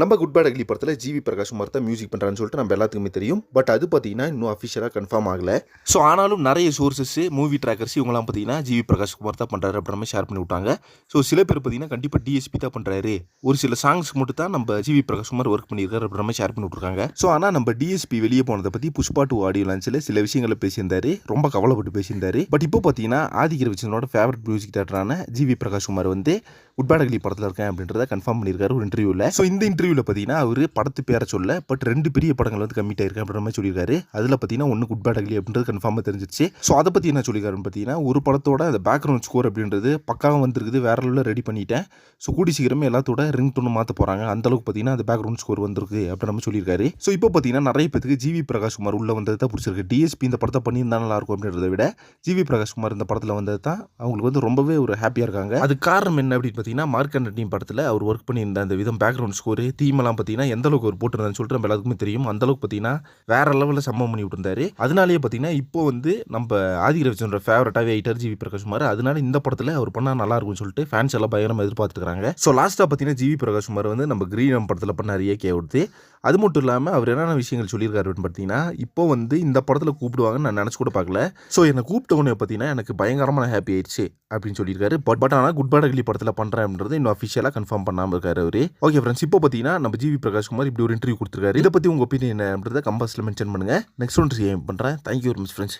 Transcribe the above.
நம்ம good bad ugly படத்தில் GV Prakash Kumar தான் மியூசிக் பண்ணுறான்னு சொல்லிட்டு நம்ம எல்லாத்துக்குமே தெரியும். பட் அது பார்த்தீங்கன்னா இன்னும் அஃபிஷியலாக கன்ஃபார்ம் ஆகலை. ஸோ ஆனாலும் நிறைய சோர்சஸ் மூவி ட்ராக்கர்ஸ் இவங்கலாம் பார்த்தீங்கன்னா ஜிவி பிரகாஷ் குமார் தான் பண்ணுறாரு அப்படின்ற மாதிரி ஷேர் பண்ணி விட்டாங்க ஸோ சில பேர் பார்த்தீங்கன்னா கண்டிப்பாக டிஎஸ்பி தான் பண்ணுறாரு ஒரு சில சாங்ஸ் மட்டும் தான் நம்ம ஜிவி பிரகாஷ் குமார் ஒர்க் பண்ணியிருக்காரு அப்படின்ற மாதிரி ஷேர் பண்ணி விட்ருக்காங்க ஸோ ஆனால் நம்ம டிஎஸ்பி வெளியே போனதை பற்றி புஷ்பா டூ ஆடியோ லான்ச்சில் சில விஷயங்களை பேசியிருந்தாரு. ரொம்ப கவலைப்பட்டு பேசியிருந்தாரு. பட் இப்போ பார்த்தீங்கன்னா ஆதிக்கிற விஜயனோட ஃபேவரட் மியூசிக் தேட்டரான ஜிவி பிரகாஷ் குமார் வந்து குட் படத்தில் இருக்கேன் அப்படின்றத கன்ஃபார்ம் பண்ணியிருக்காரு ஒரு இன்டர்வியூவில் ஸோ இந்த இன்டர்வியூவில் பார்த்தீங்கன்னா அவர் படத்து பேரை சொல்ல பட் ரெண்டு பெரிய படங்கள் வந்து கம்மிட் ஆயிருக்கு அப்படின்ற மாதிரி சொல்லியிருக்காரு. அதில் பார்த்தீங்கன்னா ஒன்று குட் அப்படின்றது கன்ஃபார்மாக தெரிஞ்சிச்சு ஸோ அதை பற்றி என்ன சொல்லியிருக்காருன்னு பார்த்தீங்கன்னா ஒரு படத்தோட அந்த பேக்ரவுண்ட் ஸ்கோர் அப்படின்றது பக்காவும் வந்திருக்குது வேற லெவலில் ரெடி பண்ணிட்டேன். ஸோ கூடி சீக்கிரமே எல்லாத்தோட ரிங் டோன் மாற்ற போகிறாங்க அந்தளவுக்கு பார்த்தீங்கன்னா அந்த பேக்ரவுண்ட் ஸ்கோர் வந்திருக்கு அப்படின்ற மாதிரி சொல்லியிருக்காரு. ஸோ இப்போ பார்த்தீங்கன்னா நிறைய பேருக்கு ஜிவி பிரகாஷ் குமார் உள்ள வந்தது தான் பிடிச்சிருக்கு. டிஎஸ்பி இந்த படத்தை பண்ணியிருந்தா நல்லாயிருக்கும் அப்படின்றத விட ஜிவி பிரகாஷ் குமார் இந்த படத்தில் வந்தது தான் அவங்களுக்கு வந்து ரொம்பவே ஒரு ஹாப்பியாக இருக்காங்க. அது காரணம் என்ன அப்படின்னு பார்த்தீங்கன்னா மார்க் அண்ட் படத்தில் அவர் ஒர்க் பண்ணியிருந்த அந்த விதம் பேக்ரவுண்ட் ஸ்கோர் தீமெல்லாம் பார்த்தீங்கன்னா எந்த அளவுக்கு ஒரு போட்டிருந்தான்னு சொல்லிட்டு நம்ம எல்லாத்துக்குமே தெரியும். அந்த அளவுக்கு பார்த்தீங்கன்னா வேற லெவலில் சம்பவம் பண்ணி விட்டுருந்தாரு. அதனாலேயே பார்த்தீங்கன்னா இப்போ வந்து நம்ம ஆதி ரவிச்சந்திர ஃபேவரட்டாகவே ஐட்டர் ஜிவி பிரகாஷ் குமார். அதனால இந்த படத்தில் அவர் பண்ணால் நல்லா இருக்கும்னு சொல்லிட்டு ஃபேன்ஸ் எல்லாம் பயங்கரமாக எதிர்பார்த்துருக்காங்க ஸோ லாஸ்ட்டாக பார்த்தீங்கன்னா ஜிவி பிரகாஷ் குமார் வந்து நம்ம கிரீனம் படத்தில் பண்ணார் ஏகே கொடுத்து அது மட்டும் இல்லாமல் அவர் என்னென்ன விஷயங்கள் சொல்லியிருக்காரு அப்படின்னு பார்த்தீங்கன்னா இப்போ வந்து இந்த படத்தில் கூப்பிடுவாங்கன்னு நான் நினச்சி கூட பார்க்கல. ஸோ என்னை கூப்பிட்ட உடனே பார்த்தீங்கன்னா எனக்கு பயங்கரமான ஹாப்பி ஆயிடுச்சு அப்படின்னு சொல்லியிருக்காரு. பட் பட் ஆனால் குட் பேட் அக்லி படத்தில் பண்ணுறேன்ன்றது இன்னும் அஃபிஷியலாக கன்ஃபார்ம் பண்ணாமல் இருக்காரு அவர். ஓகே ஃப்ரெண்ட்ஸ் இப்போ பார்த்தீங்கன்னா நம்ம ஜிவி பிரகாஷ் குமார் இப்படி ஒரு இன்டர்வியூ கொடுத்துருக்காரு. இதை பற்றி உங்கள் ஒப்பீனியன் என்னன்றதை கம்பாஸில் மென்ஷன் பண்ணுங்கள் நெக்ஸ்ட் ஒன்று பண்ணுறேன் தேங்க்யூ வெரி மச் ஃப்ரெண்ட்ஸ்